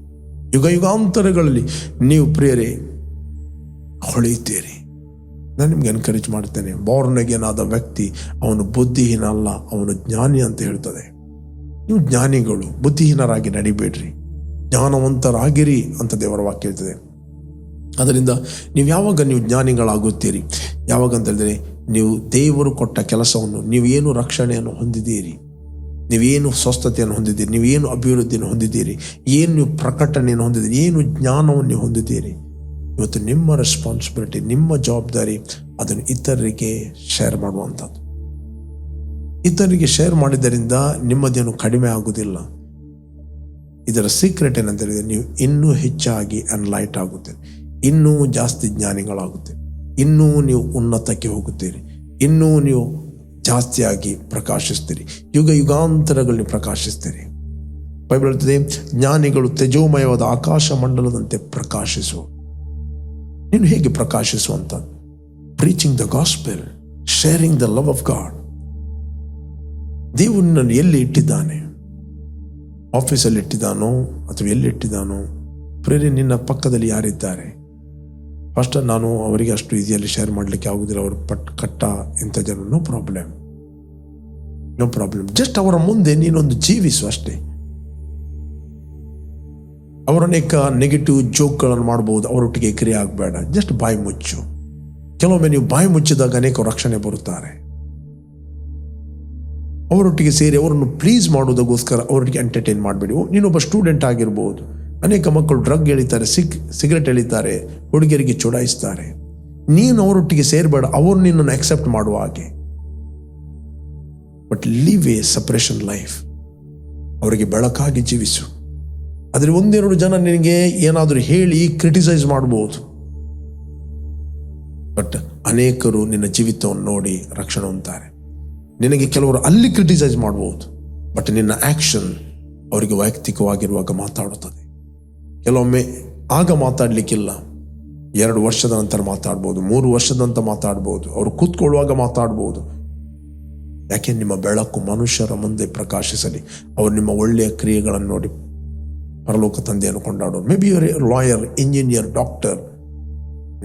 [SPEAKER 1] ಯುಗ ಯುಗಾಂತರಗಳಲ್ಲಿ ನೀವು ಪ್ರಿಯರೇ, ಹೊಳೆಯುತ್ತೀರಿ. ನಾನು ನಿಮ್ಗೆ ಎನ್ಕರೇಜ್ ಮಾಡ್ತೇನೆ, ಬೋರ್ನಗೇನಾದ ವ್ಯಕ್ತಿ ಅವನು ಬುದ್ಧಿಹೀನ ಅಲ್ಲ ಅವನು ಜ್ಞಾನಿ ಅಂತ ಹೇಳ್ತದೆ. ನೀವು ಜ್ಞಾನಿಗಳು, ಬುದ್ಧಿಹೀನರಾಗಿ ನಡಿಬೇಡ್ರಿ, ಜ್ಞಾನವಂತರಾಗಿರಿ ಅಂತ ದೇವರ ವಾಕ್ಯ ಹೇಳ್ತದೆ. ಅದರಿಂದ ನೀವು ಯಾವಾಗ ನೀವು ಜ್ಞಾನಿಗಳಾಗುತ್ತೀರಿ? ಯಾವಾಗ ಅಂತ ಹೇಳಿದರೆ, ನೀವು ದೇವರು ಕೊಟ್ಟ ಕೆಲಸವನ್ನು ನೀವೇನು ರಕ್ಷಣೆಯನ್ನು ಹೊಂದಿದ್ದೀರಿ? ನೀವೇನು ಸ್ವಸ್ಥತೆಯನ್ನು ಹೊಂದಿದ್ದೀರಿ, ನೀವೇನು ಅಭಿವೃದ್ಧಿಯನ್ನು ಹೊಂದಿದ್ದೀರಿ, ಏನು ನೀವು ಪ್ರಕಟಣೆಯನ್ನು ಹೊಂದಿದ್ದೀರಿ, ಏನು ಜ್ಞಾನವನ್ನು ನೀವು ಹೊಂದಿದ್ದೀರಿ, ಇವತ್ತು ನಿಮ್ಮ ರೆಸ್ಪಾನ್ಸಿಬಿಲಿಟಿ ನಿಮ್ಮ ಜವಾಬ್ದಾರಿ ಅದನ್ನು ಇತರರಿಗೆ ಶೇರ್ ಮಾಡುವಂಥದ್ದು. ಇತರರಿಗೆ ಶೇರ್ ಮಾಡಿದ್ದರಿಂದ ನಿಮ್ಮದೇನು ಕಡಿಮೆ ಆಗುವುದಿಲ್ಲ. ಇದರ ಸೀಕ್ರೆಟ್ ಏನಂತ ಹೇಳಿದ್ರೆ ನೀವು ಇನ್ನೂ ಹೆಚ್ಚಾಗಿ ಅನ್ಲೈಟ್ ಆಗುತ್ತೆ ಇನ್ನೂ ಜಾಸ್ತಿ ಜ್ಞಾನಿಗಳಾಗುತ್ತೆ ಇನ್ನೂ ನೀವು ಉನ್ನತಕ್ಕೆ ಹೋಗುತ್ತೀರಿ. ಇನ್ನೂ ನೀವು ಜಾಸ್ತಿಯಾಗಿ ಪ್ರಕಾಶಿಸ್ತೀರಿ. ಯುಗ ಯುಗಾಂತರಗಳಲ್ಲಿ ಪ್ರಕಾಶಿಸ್ತೀರಿ. ಬೈಬಲ್ ಹೇಳ್ತದೆ, ಜ್ಞಾನಿಗಳು ತೇಜೋಮಯವಾದ ಆಕಾಶ ಮಂಡಲದಂತೆ ಪ್ರಕಾಶಿಸು. ನೀನು ಹೇಗೆ ಪ್ರಕಾಶಿಸುವಂತ preaching the gospel sharing the love of God ದೇವರು ನಾನು ಎಲ್ಲಿ ಇಟ್ಟಿದ್ದಾನೆ? ಆಫೀಸಲ್ಲಿ ಇಟ್ಟಿದ್ದಾನೋ ಅಥವಾ ಎಲ್ಲಿ ಇಟ್ಟಿದ್ದಾನೋ? ಪ್ರೇರೆ, ನಿನ್ನ ಪಕ್ಕದಲ್ಲಿ ಯಾರಿದ್ದಾರೆ? ಫಸ್ಟ್ ನಾನು ಅವರಿಗೆ ಅಷ್ಟು ಈಸಿಯಲ್ಲಿ ಶೇರ್ ಮಾಡಲಿಕ್ಕೆ ಆಗೋದಿಲ್ಲ. ಅವರು ಪಟ್ ಕಟ್ಟ ಇಂಥ ಜನ no problem no problem just ಅವರ ಮುಂದೆ ನೀನೊಂದು ಜೀವಿಸು ಅಷ್ಟೇ. ಅವರ ಅನೇಕ ನೆಗೆಟಿವ್ ಜೋಕ್ಗಳನ್ನು ಮಾಡ್ಬೋದು. ಅವರೊಟ್ಟಿಗೆ ಕ್ರಿಯೆ ಆಗಬೇಡ. ಜಸ್ಟ್ ಬಾಯಿ ಮುಚ್ಚು. ಕೆಲವೊಮ್ಮೆ ನೀವು ಬಾಯಿ ಮುಚ್ಚಿದಾಗ ಅನೇಕ ರಕ್ಷಣೆ ಬರುತ್ತಾರೆ. ಅವರೊಟ್ಟಿಗೆ ಸೇರಿ ಅವರನ್ನು ಪ್ಲೀಸ್ ಮಾಡೋದಕ್ಕೋಸ್ಕರ ಅವರೊಟ್ಟಿಗೆ ಎಂಟರ್ಟೈನ್ ಮಾಡಬೇಡಿ. ನೀನೊಬ್ಬ ಸ್ಟೂಡೆಂಟ್ ಆಗಿರ್ಬೋದು. ಅನೇಕ ಮಕ್ಕಳು ಡ್ರಗ್ ಎಳಿತಾರೆ ಸಿಕ್ ಸಿಗರೆಟ್ ಎಳಿತಾರೆ, ಹುಡುಗಿಯರಿಗೆ ಚುಡಾಯಿಸ್ತಾರೆ. ನೀನು ಅವರೊಟ್ಟಿಗೆ ಸೇರಬೇಡ, ಅವರು ನಿನ್ನನ್ನು ಅಕ್ಸೆಪ್ಟ್ ಮಾಡುವ ಹಾಗೆ. But live a separation life ಅವರಿಗೆ ಬೆಳಕಾಗಿ ಜೀವಿಸು. ಆದರೆ ಒಂದೆರಡು ಜನ ನಿನಗೆ ಏನಾದರೂ ಹೇಳಿ ಕ್ರಿಟಿಸೈಸ್ ಮಾಡಬಹುದು ಬಟ್ ಅನೇಕರು ನಿನ್ನ ಜೀವಿತವನ್ನು ನೋಡಿ ರಕ್ಷಣೆ ಹೊಂದ್ತಾರೆ. ನಿನಗೆ ಕೆಲವರು ಅಲ್ಲಿ ಕ್ರಿಟಿಸೈಸ್ ಮಾಡಬಹುದು ಬಟ್ ನಿನ್ನ ಆಕ್ಷನ್ ಅವರಿಗೆ ವೈಯಕ್ತಿಕವಾಗಿರುವಾಗ ಮಾತಾಡುತ್ತದೆ. ಕೆಲವೊಮ್ಮೆ ಆಗ ಮಾತಾಡಲಿಕ್ಕಿಲ್ಲ. ಎರಡು ವರ್ಷದ ನಂತರ ಮಾತಾಡ್ಬೋದು, ಮೂರು ವರ್ಷದ ನಂತರ ಮಾತಾಡ್ಬೋದು, ಅವರು ಕೂತ್ಕೊಳ್ಳುವಾಗ ಮಾತಾಡ್ಬೋದು. ಯಾಕೆ ನಿಮ್ಮ ಬೆಳಕು ಮನುಷ್ಯರ ಮುಂದೆ ಪ್ರಕಾಶಿಸಲಿ? ಅವರು ನಿಮ್ಮ ಒಳ್ಳೆಯ ಕ್ರಿಯೆಗಳನ್ನು ನೋಡಿ ಪರಲೋಕ ತಂದೆಯನ್ನು ಕೊಂಡಾಡೋರು. Maybe your lawyer engineer doctor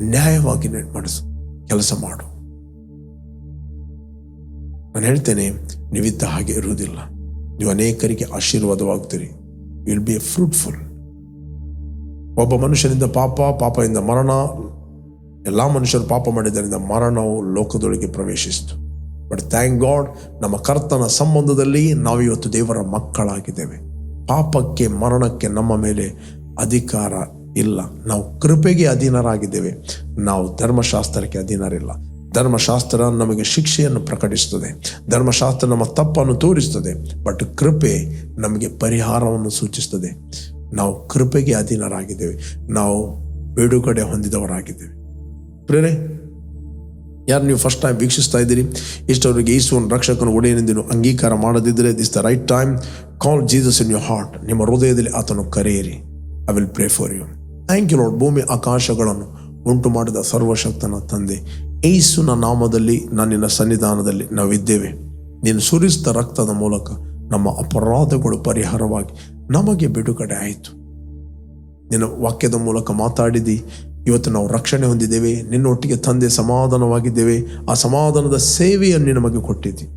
[SPEAKER 1] ನ್ಯಾಯವಾಗಿ ಮಾಡಿಸು, ಕೆಲಸ ಮಾಡು. ನಾನು ಹೇಳ್ತೇನೆ, ನೀವಿದ್ದ ಹಾಗೆ ಇರುವುದಿಲ್ಲ. ನೀವು ಅನೇಕರಿಗೆ ಆಶೀರ್ವಾದವಾಗ್ತೀರಿ ವಿಲ್ ಬಿ ಎ ಫ್ರೂಟ್ಫುಲ್ ಒಬ್ಬ ಮನುಷ್ಯನಿಂದ ಪಾಪ, ಪಾಪದಿಂದ ಮರಣ. ಎಲ್ಲ ಮನುಷ್ಯರು ಪಾಪ ಮಾಡಿದ್ದರಿಂದ ಮರಣವು ಲೋಕದೊಳಗೆ ಪ್ರವೇಶಿಸಿತು. ಬಟ್ ಥ್ಯಾಂಕ್ ಗಾಡ್ ನಮ್ಮ ಕರ್ತನ ಸಂಬಂಧದಲ್ಲಿ ನಾವು ಇವತ್ತು ದೇವರ ಮಕ್ಕಳಾಗಿದ್ದೇವೆ. ಪಾಪಕ್ಕೆ, ಮರಣಕ್ಕೆ ನಮ್ಮ ಮೇಲೆ ಅಧಿಕಾರ ಇಲ್ಲ. ನಾವು ಕೃಪೆಗೆ ಅಧೀನರಾಗಿದ್ದೇವೆ. ನಾವು ಧರ್ಮಶಾಸ್ತ್ರಕ್ಕೆ ಅಧೀನರಿಲ್ಲ. ಧರ್ಮಶಾಸ್ತ್ರ ನಮಗೆ ಶಿಕ್ಷೆಯನ್ನು ಪ್ರಕಟಿಸುತ್ತದೆ. ಧರ್ಮಶಾಸ್ತ್ರ ನಮ್ಮ ತಪ್ಪನ್ನು ತೋರಿಸುತ್ತದೆ. ಬಟ್ ಕೃಪೆ ನಮಗೆ ಪರಿಹಾರವನ್ನು ಸೂಚಿಸ್ತದೆ ನಾವು ಕೃಪೆಗೆ ಅಧೀನರಾಗಿದ್ದೇವೆ. ನಾವು ಬಿಡುಗಡೆ ಹೊಂದಿದವರಾಗಿದ್ದೇವೆ. ಪ್ರೇರೆ ಯಾರು ನೀವು ಫಸ್ಟ್ ಟೈಮ್ ವೀಕ್ಷಿಸ್ತಾ ಇದ್ದೀರಿ, ಇಷ್ಟವರಿಗೆ ಯೇಸುವನ್ನು ರಕ್ಷಕನ ಒಡೆಯನೆಂದು ನೀವು ಅಂಗೀಕಾರ ಮಾಡದಿದ್ದರೆ this the right time call Jesus in your heart ನಿಮ್ಮ ಹೃದಯದಲ್ಲಿ ಆತನು ಕರೆಯಿರಿ. I will pray for you thank you Lord ಭೂಮಿ ಆಕಾಶಗಳನ್ನು ಉಂಟು ಮಾಡಿದ ಸರ್ವಶಕ್ತನ ತಂದೆ. ಏಸುನ ನಾಮದಲ್ಲಿ ನಿನ್ನ ಸನ್ನಿಧಾನದಲ್ಲಿ ನಾವಿದ್ದೇವೆ. ನೀನು ಸುರಿಸಿದ ರಕ್ತದ ಮೂಲಕ ನಮ್ಮ ಅಪರಾಧಗಳು ಪರಿಹಾರವಾಗಿ ನಮಗೆ ಬಿಡುಗಡೆ ಆಯಿತು. ನಿನ್ನ ವಾಕ್ಯದ ಮೂಲಕ ಮಾತಾಡಿದಿ, ಇವತ್ತು ನಾವು ರಕ್ಷಣೆ ಹೊಂದಿದ್ದೇವೆ, ನಿನ್ನೊಟ್ಟಿಗೆ ತಂದೆ ಸಮಾಧಾನವಾಗಿದ್ದೇವೆ, ಆ ಸಮಾಧಾನದ ಸೇವೆಯನ್ನು ನಮಗೆ ಕೊಟ್ಟಿದ್ದಿ.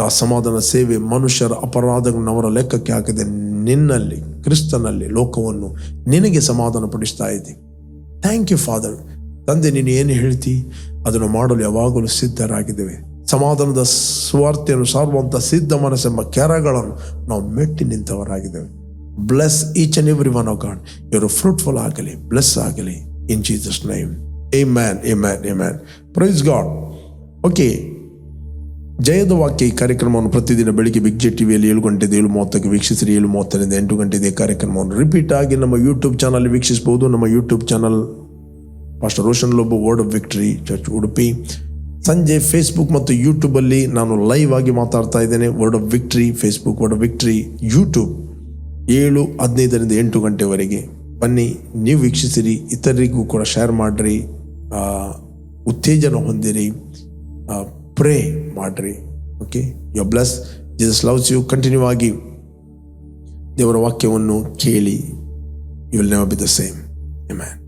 [SPEAKER 1] ಆ ಸಮಾಧಾನ ಸೇವೆ ಮನುಷ್ಯರ ಅಪರಾಧಗಳನ್ನು ಅವರ ಲೆಕ್ಕಕ್ಕೆ ಹಾಕಿದೆ. ನಿನ್ನಲ್ಲಿ, ಕ್ರಿಸ್ತನಲ್ಲಿ ಲೋಕವನ್ನು ನಿನಗೆ ಸಮಾಧಾನ ಪಡಿಸ್ತಾ ಇದ್ದಿ. ಥ್ಯಾಂಕ್ ಯು ಫಾದರ್ ತಂದೆ, ನೀನು ಏನು ಹೇಳ್ತಿ? ಅದನ್ನು ಮಾಡಲು ಯಾವಾಗಲೂ ಸಿದ್ಧರಾಗಿದ್ದೇವೆ. ಸಮಾಧಾನದ ಸ್ವಾರ್ಥೆಯನ್ನು ಸಾರುವಂಥ ಸಿದ್ಧ ಮನಸ್ಸೆಂಬ ಕೆರಗಳನ್ನು ನಾವು ಮೆಟ್ಟಿ ನಿಂತವರಾಗಿದ್ದೇವೆ. Bless each and every one of God ಇವರು ಫ್ರೂಟ್ಫುಲ್ ಆಗಲಿ ಬ್ಲೆಸ್ ಆಗಲಿ. In Jesus name amen amen amen praise God okay ಜಯದ ವಾಕ್ಯ ಈ ಕಾರ್ಯಕ್ರಮವನ್ನು ಪ್ರತಿದಿನ ಬೆಳಿಗ್ಗೆ ಬಿಗ್ ಜೆ ಟಿವಿಯಲ್ಲಿ ಏಳು ಗಂಟೆದ ಏಳು ಮೂವತ್ತಕ್ಕೆ ವೀಕ್ಷಿಸಿರಿ. ಏಳು ಮೂವತ್ತರಿಂದ ಎಂಟು ಗಂಟೆದೆ ಕಾರ್ಯಕ್ರಮವನ್ನು ರಿಪೀಟ್ ಆಗಿ ನಮ್ಮ ಯೂಟ್ಯೂಬ್ ಚಾನಲ್ ವೀಕ್ಷಿಸಬಹುದು. ನಮ್ಮ YouTube channel pastor Roshan Lobo word of victory church Udupi ಸಂಜೆ ಫೇಸ್ಬುಕ್ ಮತ್ತು ಯೂಟ್ಯೂಬಲ್ಲಿ ನಾನು ಲೈವ್ ಆಗಿ ಮಾತಾಡ್ತಾ ಇದ್ದೇನೆ. Word of victory Facebook word of victory YouTube ಏಳು, ಹದಿನೈದರಿಂದ ಎಂಟು ಗಂಟೆವರೆಗೆ. ಬನ್ನಿ, ನೀವು ವೀಕ್ಷಿಸಿರಿ, ಇತರರಿಗೂ ಕೂಡ ಶೇರ್ ಮಾಡಿರಿ ಉತ್ತೇಜನ ಹೊಂದಿರಿ ಪ್ರೇ ಮಾಡಿರಿ. Okay you bless Jesus loves you continue ಆಗಿ. ದೇವರ ವಾಕ್ಯವನ್ನು ಕೇಳಿ. You will never be the same man